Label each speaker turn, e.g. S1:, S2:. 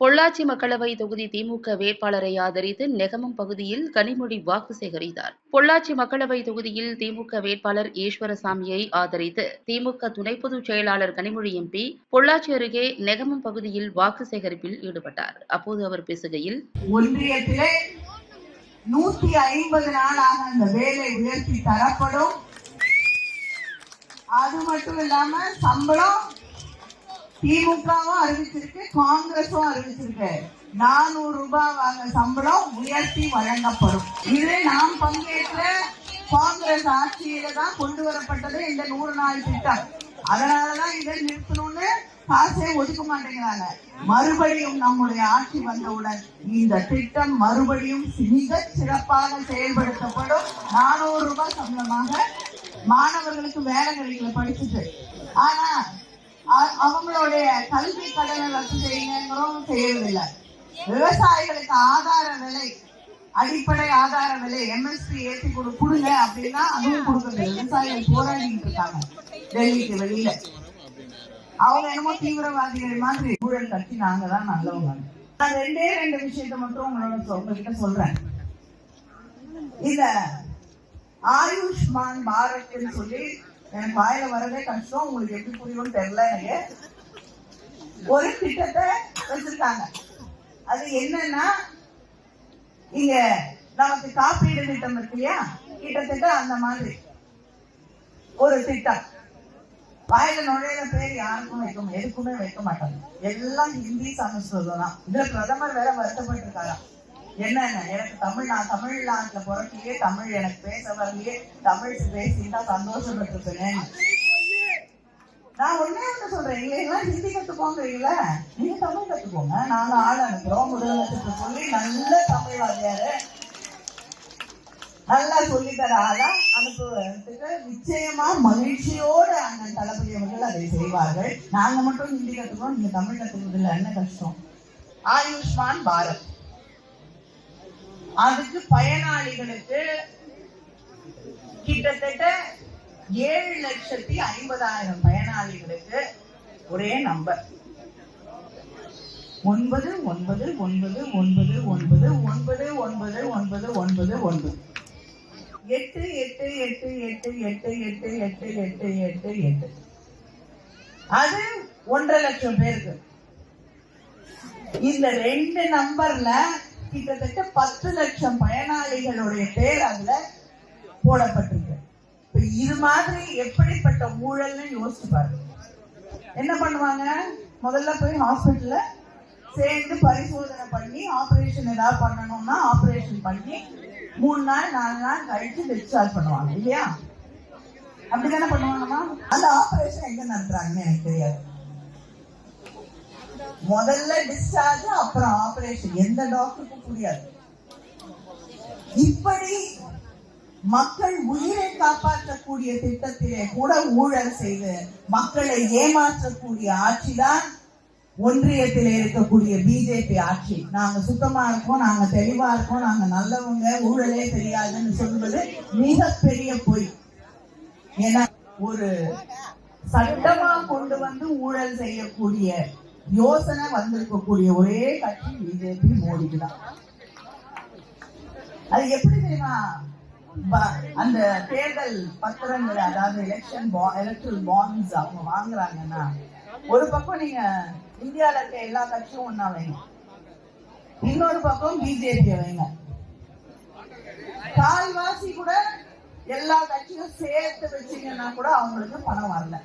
S1: பொள்ளாச்சி மக்களவை தொகுதி திமுக வேட்பாளரை ஆதரித்து நெகமம் பகுதியில் கனிமொழி வாக்கு சேகரித்தார். பொள்ளாச்சி மக்களவை தொகுதியில் திமுக வேட்பாளர் ஈஸ்வரசாமியை ஆதரித்து திமுக துணை பொதுச் செயலாளர் கனிமொழி எம்பி பொள்ளாச்சி அருகே நெகமம் பகுதியில் வாக்கு சேகரிப்பில் ஈடுபட்டார். அப்போது அவர் பேசுகையில்
S2: ஒன்றியத்திலே நூத்தி ஐம்பது நாளாக அந்த வேலை உயர்த்தி தரப்படும். அது மட்டும் இல்லாம சம்பளம் திமுகவும் அறிவிச்சிருக்கு காங்கிரஸும் அறிவிச்சிருக்கு. நானூறு ரூபாய் வாங்க சம்பளம் உயர்த்தி வழங்கப்படும். இது நாம் பங்கேற்ற காங்கிரஸ் ஆட்சியில தான் கொண்டு வரப்பட்டது இந்த நூறு நாள் திட்டம். அதனாலதான் இதை நிறுத்தணும்னு காசே ஒதுக்க மாட்டேங்கிறாங்க. மறுபடியும் நம்முடைய ஆட்சி வந்தவுடன் இந்த திட்டம் மறுபடியும் மிக சிறப்பாக செயல்படுத்தப்படும். நானூறு ரூபாய் சம்பளமாக மாணவர்களுக்கு வேலை கிடைக்கல படிச்சுட்டு. ஆனா அவங்களுடைய கல்வி கடனை ரத்து செய்யுங்கிறோம் செய்யறதில்லை விவசாயிகளுக்கு ஆதார விலை அடிப்படை ஆதார விலை எம்எஸ்பி ஏற்றி கொடு கொடுங்க அப்படின்னா அதுவும் கொடுக்கறது விவசாயிகள் போராடிட்டு இருக்காங்க. டெல்லிக்கு வெளியில. அவங்க என்னமோ தீவிரவாதிகள் மாதிரி ஊழல் கட்சி நாங்க தான் நல்லவங்க. நான் ரெண்டே ரெண்டு விஷயத்த மட்டும் உங்களோட உங்ககிட்ட சொல்றேன். இந்த ஆயுஷ்மான் பாரத்னு சொல்லி எனக்கு வாயில வரதே கஷ்டம். உங்களுக்கு எப்படி புரியும்னு தெரியல எனக்கு. ஒரு திட்டத்தை வச்சிருக்காங்க. அது என்னன்னா இங்க நமக்கு காப்பீடு திட்டம் இருக்கு இல்லையா கிட்டத்தட்ட அந்த மாதிரி. ஒரு திட்டம். வாயில நுழையிற பேர் யாருக்கும் வைக்க எதுக்குமே வைக்க மாட்டாங்க. எல்லாம் ஹிந்தி சமஸ்கிருதம் தான். இதுல பிரதமர் வேற வருத்தப்பட்டு என்ன என்னென்ன எனக்கு தமிழ் நான் தமிழ்நாட்டுல பிறக்கியே தமிழ் எனக்கு பேச வரலையே தமிழ் பேசிட்டா சந்தோஷப்பட்டிருப்பேன். நான் ஒன்னே ஒண்ணு சொல்றேன் இல்லை எல்லாம் ஹிந்தி கத்துக்கோங்கிறீங்களா? நீங்க தமிழ் கத்துக்கோங்க. நாங்க ஆள் அனுப்புறோம் முதலமைச்சருக்கு சொல்லி நல்ல தமிழ் வாத்தியாரு. நல்லா சொல்லி தர ஆளா அனுப்புவதற்கு நிச்சயமா மகிழ்ச்சியோடு அண்ணன் தளபதி அவர்கள் அதை செய்வார்கள். நாங்க மட்டும் ஹிந்தி கத்துக்கிறோம் நீங்க தமிழ் கத்துக்கிறதுல என்ன கஷ்டம்? ஆயுஷ்மான் பாரத். அதுக்கு பயனாளிகளுக்கு கிட்டத்தட்ட ஏழு லட்சத்தி ஐம்பதாயிரம் பயனாளிகளுக்கு ஒரே நம்பர். ஒன்பது ஒன்பது ஒன்பது ஒன்பது ஒன்பது ஒன்பது ஒன்பது ஒன்பது ஒன்பது ஒன்பது. எட்டு எட்டு எட்டு எட்டு எட்டு எட்டு எட்டு எட்டு எட்டு எட்டு. அது ஒன்றரை லட்சம் பேருக்கு. இந்த ரெண்டு நம்பர்ல கிட்டத்தட்ட பத்து லட்சம் பயனாளிகளுடைய பேர் அதுல போடப்பட்டிருக்கு. இப்ப இது மாதிரி எப்படிப்பட்ட ஊழல்னு யோசிச்சு பாருங்க. என்ன பண்ணுவாங்க? முதல்ல போய் ஹாஸ்பிட்டல்ல சேர்ந்து பரிசோதனை பண்ணி ஆபரேஷன் ஏதாவது பண்ணணும்னா ஆபரேஷன் பண்ணி மூணு நாள் நாலு நாள் கழிச்சு டிஸ்சார்ஜ் பண்ணுவாங்க இல்லையா? அப்படிதானே பண்ணுவாங்கம்மா? அந்த ஆபரேஷன் எங்க நடத்துறாங்கன்னு எனக்கு தெரியாது. முதல்ல டிஸ்சார்ஜ் அப்புறம் ஆபரேஷன் எந்த டாக்டருக்கும் புரியாது. இப்படி மக்கள் உயிரை காப்பாற்றக்கூடிய திட்டத்திலே கூட ஊழல் செய்து மக்களை ஏமாற்றக்கூடிய ஆட்சிதான் ஒன்றியத்திலே இருக்கக்கூடிய பிஜேபி ஆட்சி. நாங்க சுத்தமா இருக்கோம் நாங்க தெளிவா இருக்கோம் நாங்க நல்லவங்க ஊழலே தெரியாதுன்னு சொல்வது மிகப்பெரிய பொய். ஏன்னா ஒரு சட்டமா கொண்டு வந்து ஊழல் செய்யக்கூடிய யோசனை வந்திருக்கக்கூடிய ஒரே கட்சி பிஜேபி மோடிக்கு தான் அது எப்படி தெரியுமா? அந்த தேர்தல் பத்திரங்கள் அதாவது எலெக்ஷன் எலக்ட்ரல் பாண்ட்ஸ் அவங்க வாங்குறாங்கன்னா ஒரு பக்கம் நீங்க இந்தியால இருக்க எல்லா கட்சியும் ஒண்ணா வைங்க. இன்னொரு பக்கம் பிஜேபி வைங்க. கால்வாசி கூட எல்லா கட்சியும் சேர்த்து வச்சீங்கன்னா கூட அவங்களுக்கு பணம் வரல.